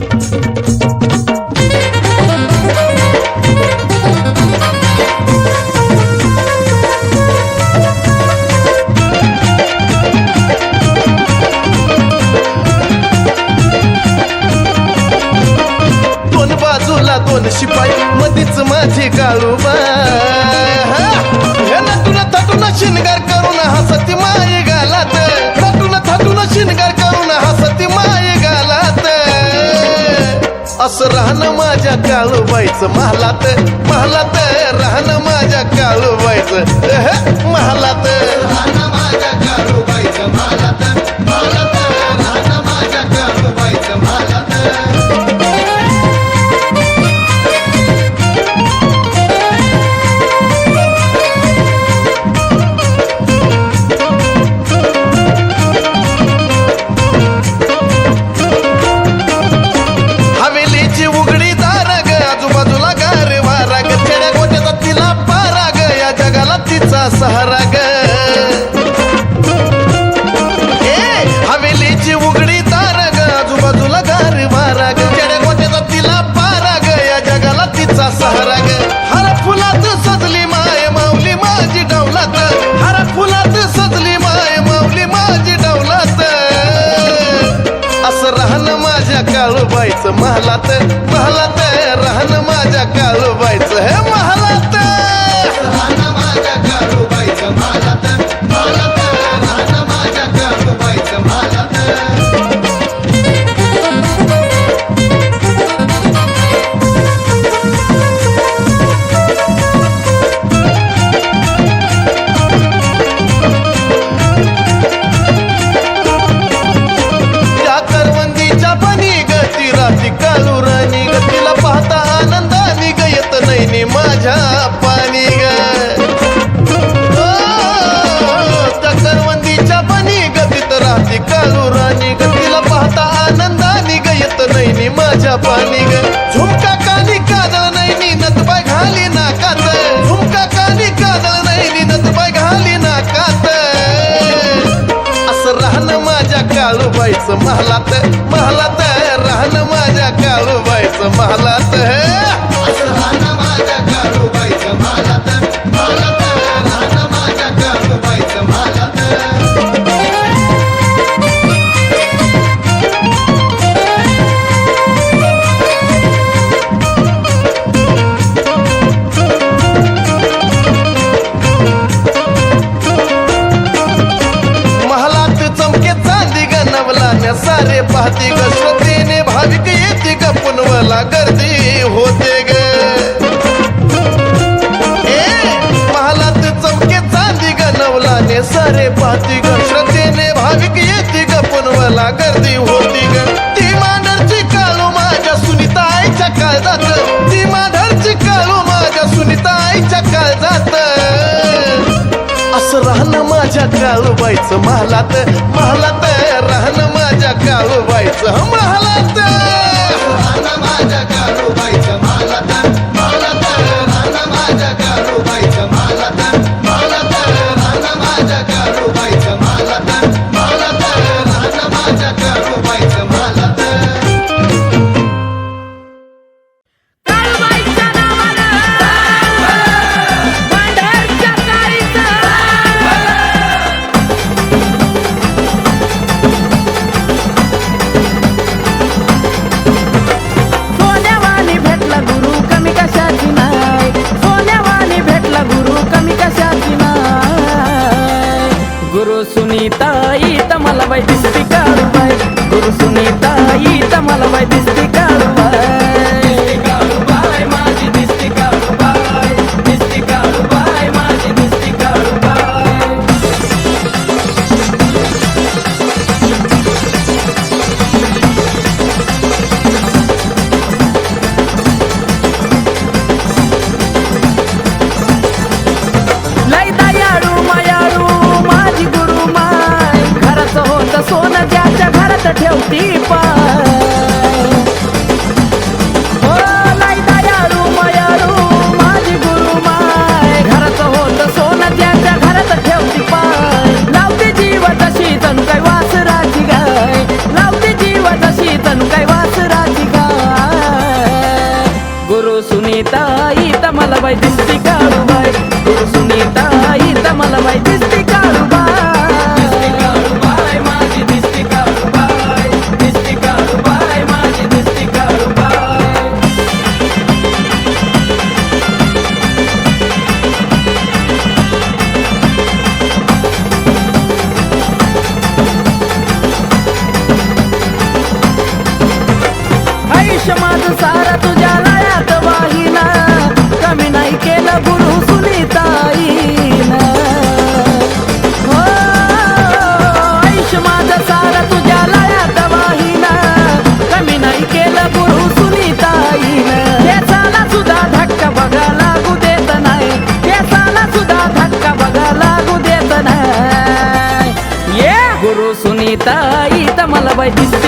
すいません。वास राहणं माझ्या काळूबाईच महालात महालात राहणं माझ्या काळूबाईच महालात माझ्या काळूबाईचं महालात महालात राहणं माझ्या काळूबाईचं. हे महालात पावसाच्या पाणी ग झुमका कानी काजळ नाही नी नतबाय घाली नाकात. झुमका कानी काजळ नाही नी नतबाय घाली नाकात. असं राहणं माझ्या काळूबाईचं महालात. महालात राहणं माझ्या काळूबाईचं महालात. असं राहणं माझ्या काळूबाईचं महालात. माझ्या काळूबाईचं महालात महालात राहणं माझ्या काळूबाईचं महालात. माझ्या काळूबाई सुनीताई तमला बाई दिसती का रुबाई गुरु सुनीताई तमला बाई दिसती तर मला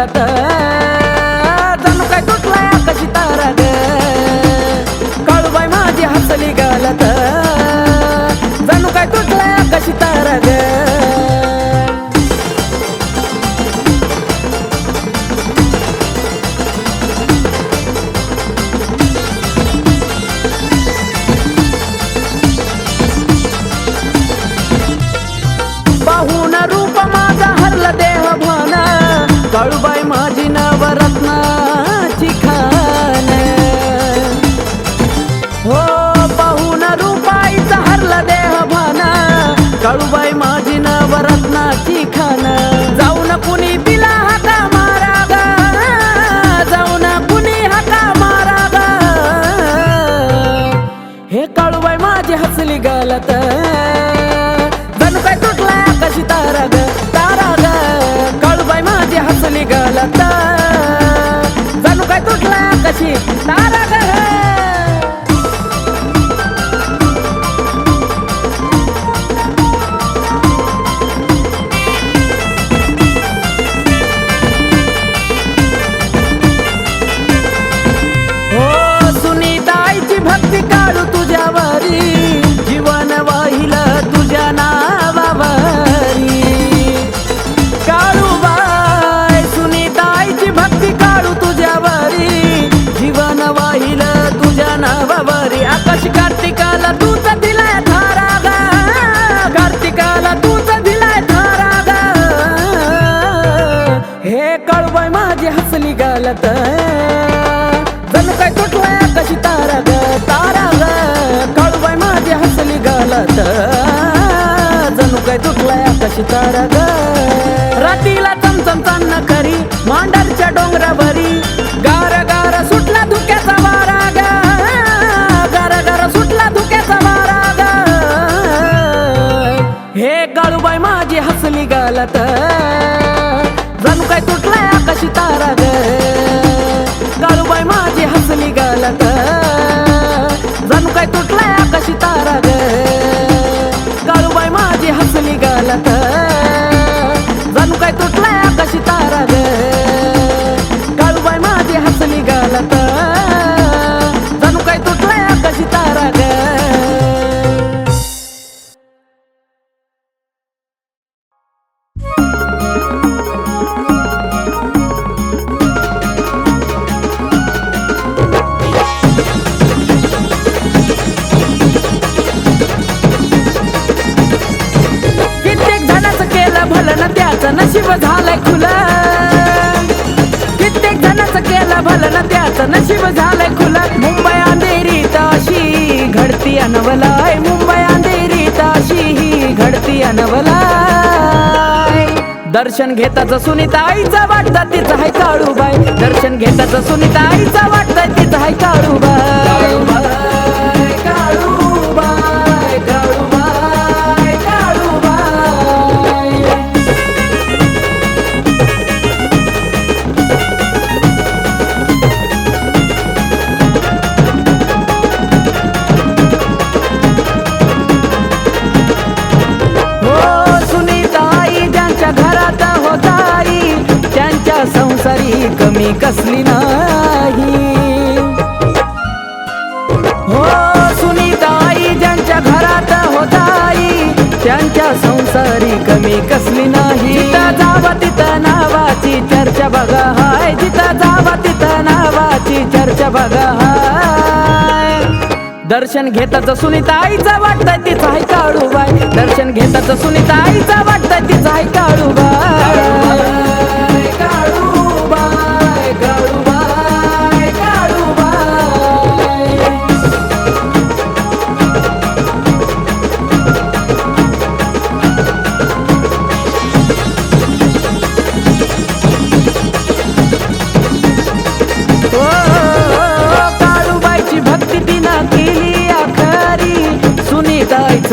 हसली जणू काय तुटलाय हसली जण काय तुटलाय कशी तारा ग तारा ग काळूबाई माझी हसली गालत. जणू काय तुटलाय कशी तारा ग रातीला चमचम चांना खरी मांडरच्या डोंगरावरी. गार गार सुटला धुक्याचा वारा ग गार गार सुटला धुक्याचा वारा ग हे काळूबाई माझी हसली गालत. जणू काय तुटलाय ग जणू काय तुटलाय आकाशी तारा ग. काळूबाई माझी हसली गालत. घडती दर्शन घेताच सुनीता आईचा वाटतं तिचं हाय काळूबाई. दर्शन घेताच सुनीता आईचा वाटतं तिचं हाय काळूबाई. कसली नाही. हो सुनीताई ज्यांच्या घरात होताई त्यांच्या संसारी कमी कसली नाही. जावा तिथं नावाची चर्चा बघा हाय. जिथं जावा तिथं नावाची चर्चा बघा हाय. दर्शन घेताच सुनीता आईचा वाटतंय तिचा हाय काळूबाई दर्शन घेताच सुनीता आईचा तिचा हाय काळूबाई काळूबाई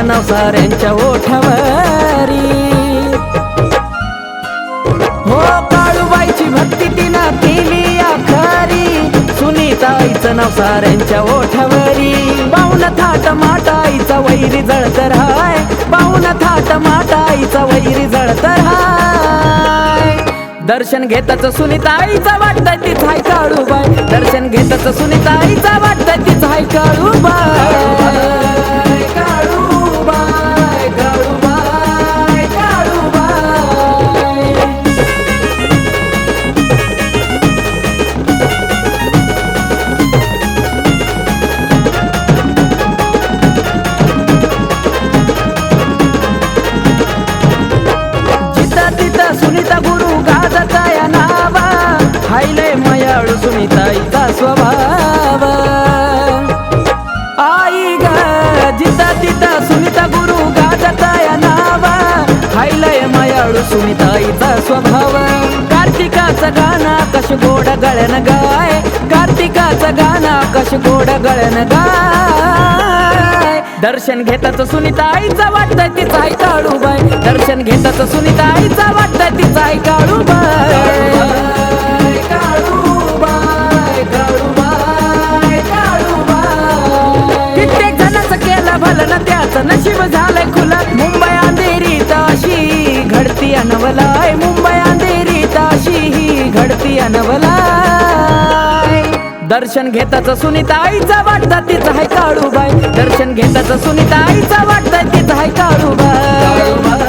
माझं नाव साऱ्यांच्या ओठावरी. हो काळूबाईची भक्ती तिनं केली आखरी. सुनीताईचं नाव साऱ्यांच्या ओठावरी. पाहुण थाट माटाईचा वैरी जळतर हाय. पाहुण थाट माटाईचा वैरी जळतर हाय. दर्शन घेताच सुनीताईचा वाटतंय तीच हाय काळूबाई. दर्शन घेताच सुनीताईचा वाटतंय तीच हाय काळूबाई. स्वभाव. कार्तिकाचं गाणं कश गोड गळन गाय. कार्तिकाचं गाणं कश गोड गळन गाय. दर्शन घेताच सुनीता आईचा वाटतंय तिचा आई काळूबाई दर्शन घेताच सुनीता आईचा वाटतंय तिचा आई काळूबाई काळूबाई केलं भलं ना त्याचं नशीब झालंय खुलं. मुंबई अंधेरी तशी घडती अनवलाय. घडती अनवलाय दर्शन घेताच सुनीता आईचा वाटतं तिचं हाय काळूबाई. दर्शन घेताच सुनीता आईचा वाटतं तिचं हाय काळूबाई.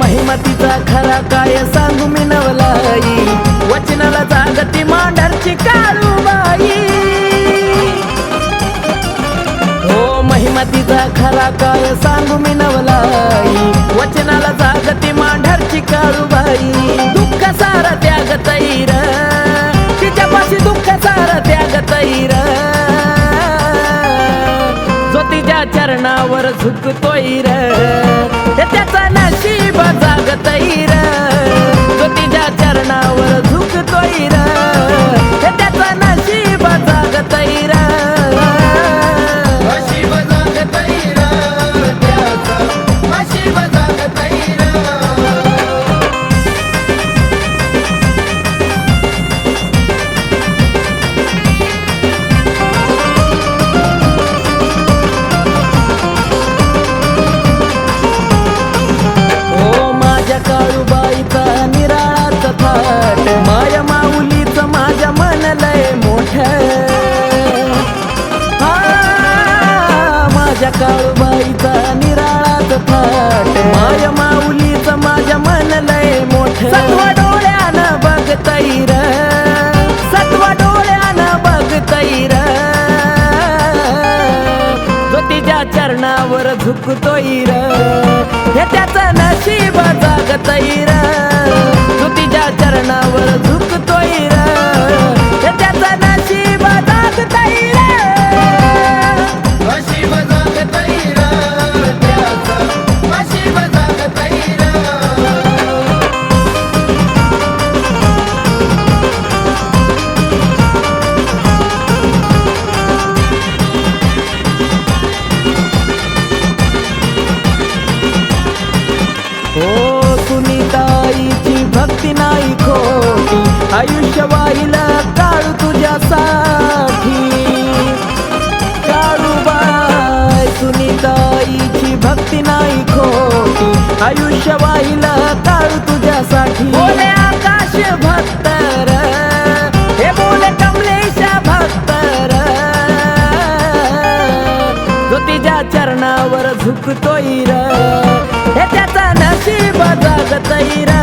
महिमा तिचा खरा काय सांगू मी नवलाई वचनाला जागती मांडरची काळूबाई. हो महिमा तिचा खरा काय सांगू मी नवलाई वचनाला जागती मांढरची काळूबाई. दुःख सारा त्याग तैर. तिच्यापाशी दुःख सारा त्याग तैर. तिच्या चरणावर झुकतोय र. त्याचा गरीबा जागतईर तो तिच्या चरणावर झुकतोईर वर झुकतो इर हे त्याच नशीब जागत इर तू तिच्या चरणावर झुकतो इर हे त्याच नशीब जागत र. Cataira.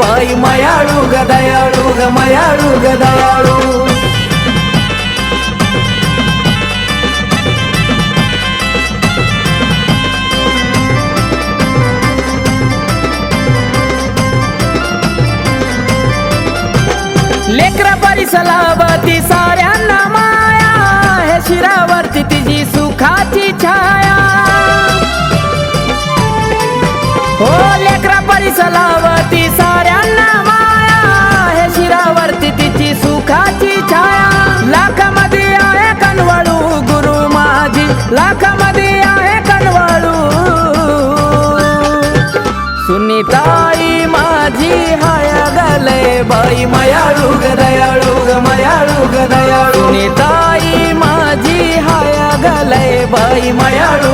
बाई मयाळू ग दयाळू ग मयाळू ग दयाळू लेकरा परिसलावती साऱ्यांना माया सुखाची छाया हो साऱ्यांना माया हे शिरावरती तिची सुखाची छाया. लाखामध्ये आहे कनवाळू गुरु माझी. लाखामध्ये आहे कनवाळू. सुनीताई माझी हाय गले बाई. मयाळू ग दयाळू ग मयाळू ग दयाळू सुनीताई माझी हाय गले बाई. मयाळू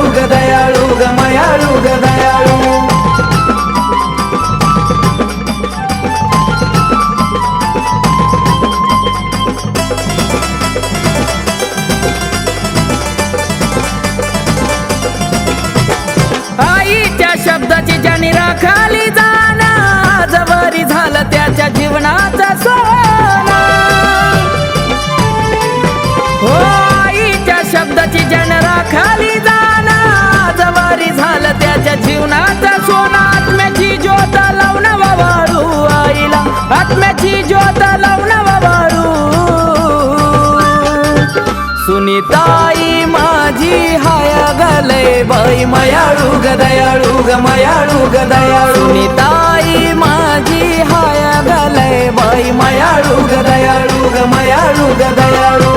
ग मयाळू ग दयाळू. सुनीताई माझी हाय गले बाई. मयाळू ग दयाळू ग मयाळू ग दयाळू.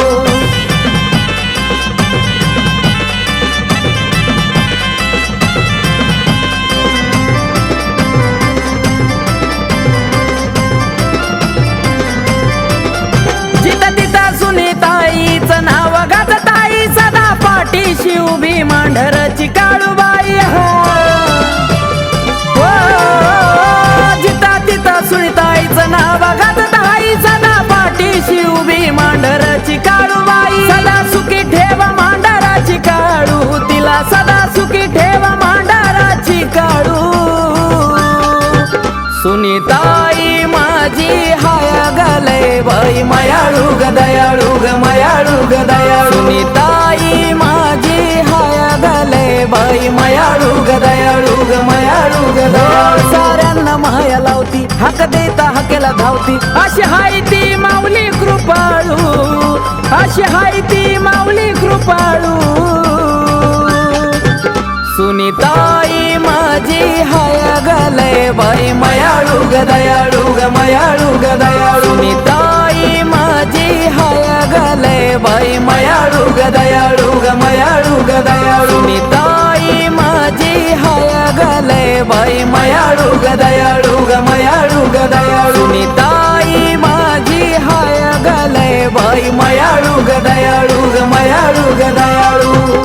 सुनीताईचं नाव गात ताई सदा पाठीशी उभी मांढरची काळूबाई. हो, पाठीशी उभी मांढराची काळूबाई सदा सुखी ठेव मांढराची काळू. तिला सदा सुखी ठेव मांढराची काळू. सुनीताई माझी हाय गलय बाई. मयाळू ग दयाळू ग मयाळू ग दयाळू. सुनीताई माझी हाय गलय बाई. मयाळू ग दयाळू ग मयाळू ग दयाळू लग्न माया लावती हक देता हकेला धावती. अशी हाय ती माऊली कृपाळू अशी हाय ती माऊली कृपाळू. सुनीताई माझी हाय गलय बाई मयाळू ग दयाळू ग मयाळू ग दयाळू. सुनीताई माझी हाय गलय बाई मयाळू ग दयाळू ग मयाळू ग दयाळू. सुनीताई हाय गले बाई मयाळू ग दयाळू ग मयाळू ग दयाळू सुनीताई माझी हाय गले बाई मयाळू ग दयाळू ग मयाळू ग दयाळू